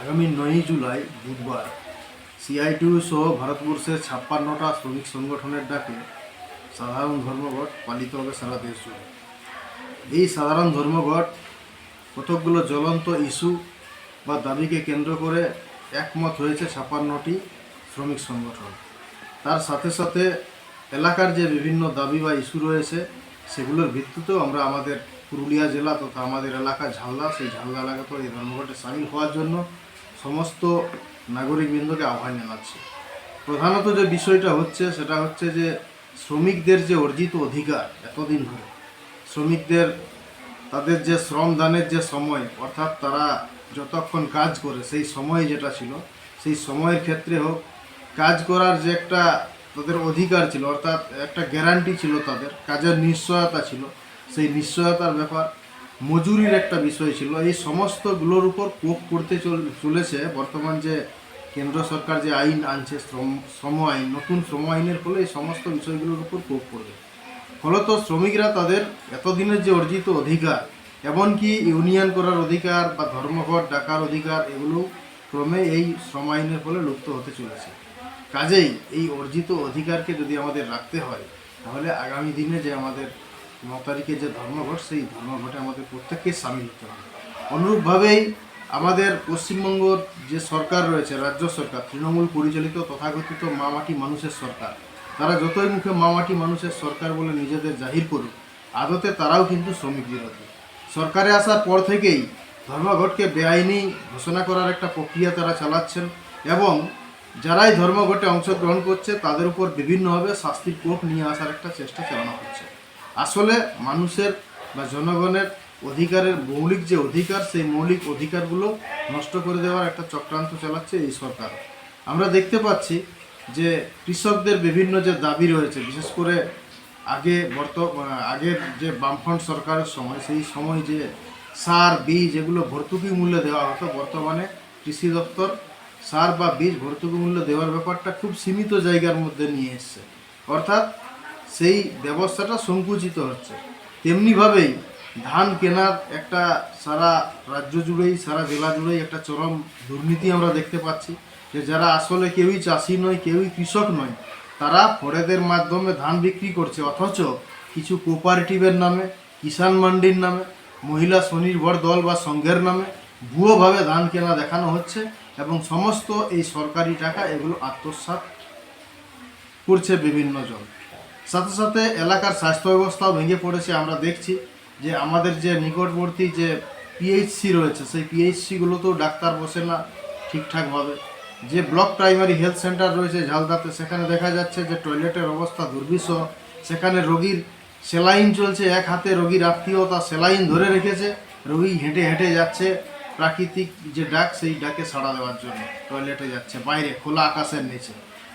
আগামী নয়ই জুলাই, বুধবার। সিআইটিউ সহ ভারতবর্ষের ছাপ্পান্নটা শ্রমিক সংগঠনের ডাকে সাধারণ ধর্মঘট পালিত হবে সারা দেশ জুড়ে। এই সাধারণ ধর্মঘট কতকগুলো জ্বলন্ত ইস্যু বা দাবিকে কেন্দ্র করে একমত হয়েছে ছাপ্পান্নটি শ্রমিক সংগঠন। তার সাথে সাথে এলাকার যে বিভিন্ন দাবি বা ইস্যু রয়েছে, সেগুলোর ভিত্তিতেও আমরা আমাদের পুরুলিয়া জেলা তথা আমাদের এলাকা ঝালদা, সেই ঝালদা এলাকাতেও এই ধর্মঘটে সামিল হওয়ার জন্য সমস্ত নাগরিকবৃন্দকে আহ্বান জানাচ্ছি। প্রধানত যে বিষয়টা হচ্ছে, সেটা হচ্ছে যে শ্রমিকদের যে অর্জিত অধিকার এতদিন ধরে, শ্রমিকদের তাদের যে শ্রম দানের যে সময়, অর্থাৎ তারা যতক্ষণ কাজ করে, সেই সময় যেটা ছিল, সেই সময়ের ক্ষেত্রে হোক, কাজ করার যে একটা তাদের অধিকার ছিল, অর্থাৎ একটা গ্যারান্টি ছিল তাদের, কাজের নিশ্চয়তা ছিল সেই নিশ্চয়তার ব্যাপার, মজুরির একটা বিষয় ছিল। এই সমস্তগুলোর উপর কোপ করতে চল- চলেছে বর্তমান যে কেন্দ্র সরকার যে আইন আনছে, শ্রম শ্রম আইন, নতুন শ্রম আইনের ফলে এই সমস্ত বিষয়গুলোর উপর কোপ করবে। ফলত শ্রমিকরা তাদের এতদিনের যে অর্জিত অধিকার, এমনকি ইউনিয়ন করার অধিকার বা ধর্মঘট, ডাকার অধিকার, এগুলো ক্রমে এই শ্রম আইনের ফলে লুপ্ত হতে চলেছে। কাজেই এই অর্জিত অধিকারকে যদি আমাদের রাখতে হয়, তাহলে আগামী দিনে যে আমাদের ন তারিখে যে ধর্মঘট, সেই ধর্মঘটে আমাদের প্রত্যেককে সামিল হতে হবে। অনুরূপভাবেই আমাদের পশ্চিমবঙ্গর যে সরকার রয়েছে, রাজ্য সরকার, তৃণমূল পরিচালিত তথাকথিত মামাটি মানুষের সরকার, তারা যতই মুখে মামাটি মানুষের সরকার বলে নিজেদের জাহির করুক, আদতে তারাও কিন্তু শ্রমিক বিরোধী। সরকারে আসার পর থেকেই ধর্মঘটকে বেআইনি ঘোষণা করার একটা প্রক্রিয়া তারা চালাচ্ছেন এবং যারাই ধর্মঘটে অংশগ্রহণ করছে, তাদের উপর বিভিন্নভাবে শাস্তির কোপ নিয়ে আসার একটা চেষ্টা চালানো হচ্ছে। আসলে মানুষের বা জনগণের অধিকারের মৌলিক যে অধিকার, সেই মৌলিক অধিকারগুলো নষ্ট করে দেওয়ার একটা চক্রান্ত চালাচ্ছে এই সরকার। আমরা দেখতে পাচ্ছি যে কৃষকদের বিভিন্ন যে দাবি রয়েছে, বিশেষ করে আগে বর্ত, আগের যে বামফ্রন্ট সরকারের সময়, সেই সময় যে সার, বীজ এগুলো ভর্তুকি মূল্যে দেওয়া হতো, বর্তমানে কৃষি দপ্তর সার বা বীজ ভর্তুকি মূল্য দেওয়ার ব্যাপারটা খুব সীমিত জায়গার মধ্যে নিয়ে এসছে। অর্থাৎ সেই ব্যবস্থাটা সংকুচিত হচ্ছে। তেমনিভাবেই ধান কেনার একটা সারা রাজ্য জুড়েই, সারা জেলা জুড়েই একটা চরম দুর্নীতি আমরা দেখতে পাচ্ছি যে যারা আসলে কেউই চাষি নয়, কেউই কৃষক নয়, তারা ফরেদের মাধ্যমে ধান বিক্রি করছে। অথচ কিছু কোপারেটিভের নামে, কিষাণ মান্ডির নামে, মহিলা স্বনির্ভর দল বা সংঘের নামে ভুয়োভাবে ধান কেনা দেখানো হচ্ছে এবং সমস্ত এই সরকারি টাকা এগুলো আত্মসাৎ করছে বিভিন্ন জন। সাথে সাথে এলাকার স্বাস্থ্য ব্যবস্থাও ভেঙে পড়েছে। আমরা দেখছি যে আমাদের যে নিকটবর্তী যে পিএইচসি রয়েছে, সেই পিএইচসিগুলোতেও ডাক্তার বসে না ঠিকঠাকভাবে। যে ব্লক প্রাইমারি হেলথ সেন্টার রয়েছে ঝালদাতে, সেখানে দেখা যাচ্ছে যে টয়লেটের অবস্থা দুর্বিষহ সেখানে রোগীর সেলাইন চলছে, এক হাতে রোগীর আত্মীয় তার সেলাইন ধরে রেখেছে। রোগী হেঁটে হেঁটে যাচ্ছে প্রাকৃতিক যে ডাক, সেই ডাকে সাড়া দেওয়ার জন্য। টয়লেটে যাচ্ছে, বাইরে খোলা আকাশের নিচে।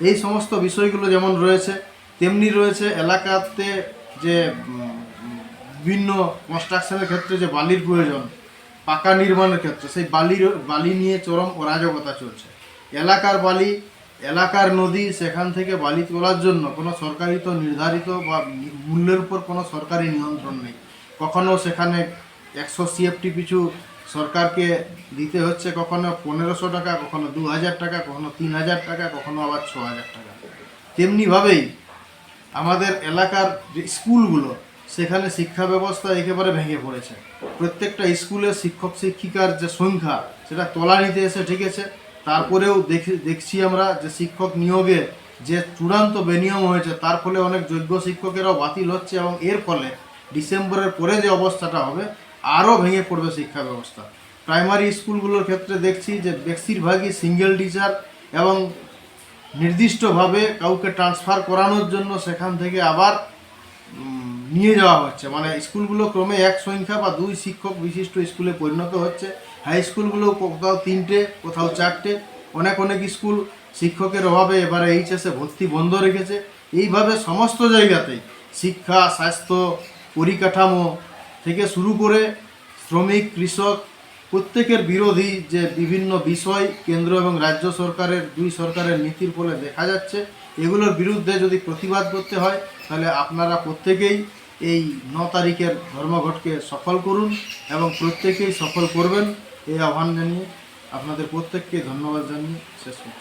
এই সমস্ত বিষয়গুলো যেমন রয়েছে তেমনি রয়েছে এলাকাতে যে বিভিন্ন কনস্ট্রাকশনের ক্ষেত্রে যে বালির প্রয়োজন, পাকা নির্মাণের ক্ষেত্রে, সেই বালির, বালি নিয়ে চরম অরাজকতা চলছে। এলাকার বালি, এলাকার নদী সেখান থেকে বালি তোলার জন্য কোনো সরকারি তো নির্ধারিত বা মূল্যের উপর কোনো সরকারি নিয়ন্ত্রণ নেই। কখনো সেখানে একশো সিএফটি পিছু সরকারকে দিতে হচ্ছে, কখনো পনেরোশো টাকা, কখনো দু হাজার টাকা, কখনো তিন হাজার টাকা, কখনো আবার ছ হাজার টাকা। তেমনিভাবেই আমাদের এলাকার যে স্কুলগুলো, সেখানে শিক্ষা ব্যবস্থা একেবারে ভেঙে পড়েছে। প্রত্যেকটা স্কুলে শিক্ষক, শিক্ষিকার যে সংখ্যা, সেটা তলানিতে এসে ঠেকেছে। তারপরেও দেখি, দেখছি আমরা যে শিক্ষক নিয়োগে যে চূড়ান্ত বেনিয়ম হয়েছে, তার ফলে অনেক যোগ্য শিক্ষকেরাও বাতিল হচ্ছে এবং এর ফলে ডিসেম্বরের পরে যে অবস্থাটা হবে, আরও ভেঙে পড়বে শিক্ষা ব্যবস্থা। প্রাইমারি স্কুলগুলোর ক্ষেত্রে দেখছি যে বেশিরভাগই সিঙ্গেল টিচার এবং নির্দিষ্টভাবে কাউকে ট্রান্সফার করানোর জন্য সেখান থেকে আবার নিয়ে যাওয়া হচ্ছে। মানে স্কুলগুলো ক্রমে এক সংখ্যা বা দুই শিক্ষক বিশিষ্ট স্কুলে পরিণত হচ্ছে। হাই স্কুলগুলো কোথাও তিনটে, কোথাও চারটে। অনেক অনেক স্কুল শিক্ষকের অভাবে এবারে এইচএসে ভর্তি বন্ধ রেখেছে। এইভাবে সমস্ত জায়গাতেই শিক্ষা, স্বাস্থ্য, পরিকাঠামো থেকে শুরু করে শ্রমিক, কৃষক প্রত্যেকের বিরোধী যে বিভিন্ন বিষয়, কেন্দ্র এবং রাজ্য সরকারের দুই সরকারের নীতির ফলে দেখা যাচ্ছে, এগুলোর বিরুদ্ধে যদি প্রতিবাদ করতে হয়, তাহলে আপনারা প্রত্যেকেই এই ন তারিখের ধর্মঘটকে সফল করুন এবং প্রত্যেকেই সফল করবেন। এই আহ্বান জানিয়ে আপনাদের প্রত্যেককে ধন্যবাদ জানিয়ে শেষ করছি।